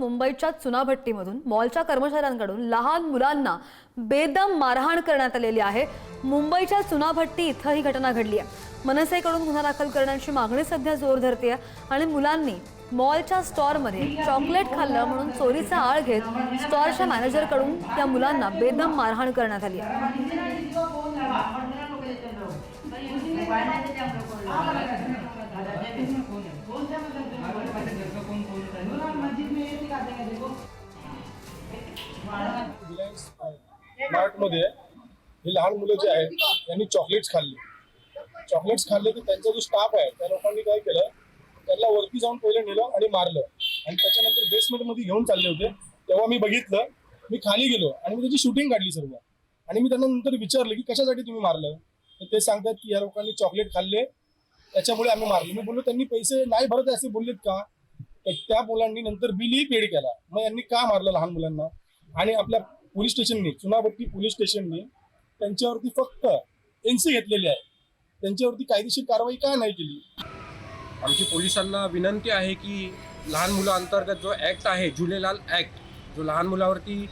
मुंबईच्या चुनाभट्टीमधून मॉलच्या कर्मचाऱ्यांकडून लहान मुलांना बेदम मारहाण करण्यात आलेली आहे. मुंबईच्या चुनाभट्टी इथं ही घटना घडली आहे. मनसेकडून गुन्हा दाखल करण्याची मागणी सध्या जोर धरते आहे आणि मुलांनी मॉलच्या स्टॉरमध्ये चॉकलेट खाल्लं म्हणून चोरीचा आळ घेत स्टॉरच्या मॅनेजरकडून त्या मुलांना बेदम मारहाण करण्यात आली आहे. स्मार्टमध्ये हे लहान मुलं जे आहेत त्यांनी चॉकलेट्स खाल्ले. चॉकलेट्स खाल्ले तर त्यांचा जो स्टाफ आहे त्या लोकांनी काय केलं त्यांना वरती जाऊन पहिले नेलं आणि मारलं. आणि त्याच्यानंतर बेसमेंटमध्ये घेऊन चालले होते. तेव्हा मी बघितलं मी खाली गेलो आणि मी त्याची शूटिंग काढली सर्व. आणि मी त्यांना नंतर विचारलं की कशासाठी तुम्ही मारलं? तर ते सांगतात की या लोकांनी चॉकलेट खाल्ले त्याच्यामुळे आम्ही मारले. मी बोललो त्यांनी पैसे नाही भरत असे बोललेत का? तर त्या मुलांनी नंतर बिलही पेड केला. मग यांनी का मारलं लहान मुलांना? आणि आपल्या पोलीस स्टेशननी चुनाभट्टी पोलीस स्टेशननी त्यांच्यावरती फक्त एनसी घेतलेली आहे. त्यांच्यावरती कायदेशीर कारवाई का नाही केली? आमची पोलिसांना विनंती आहे की लहान मुलांतर्गत जो ॲक्ट आहे जुलेलाल ॲक्ट जो लहान मुलावरती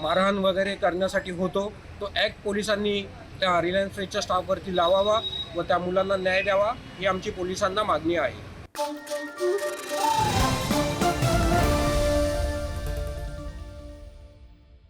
मारहाण वगैरे करण्यासाठी होतो तो ॲक्ट पोलिसांनी त्या रिलायन्स फ्रेजच्या स्टाफवरती लावावा व त्या मुलांना न्याय द्यावा ही आमची पोलिसांना मागणी आहे.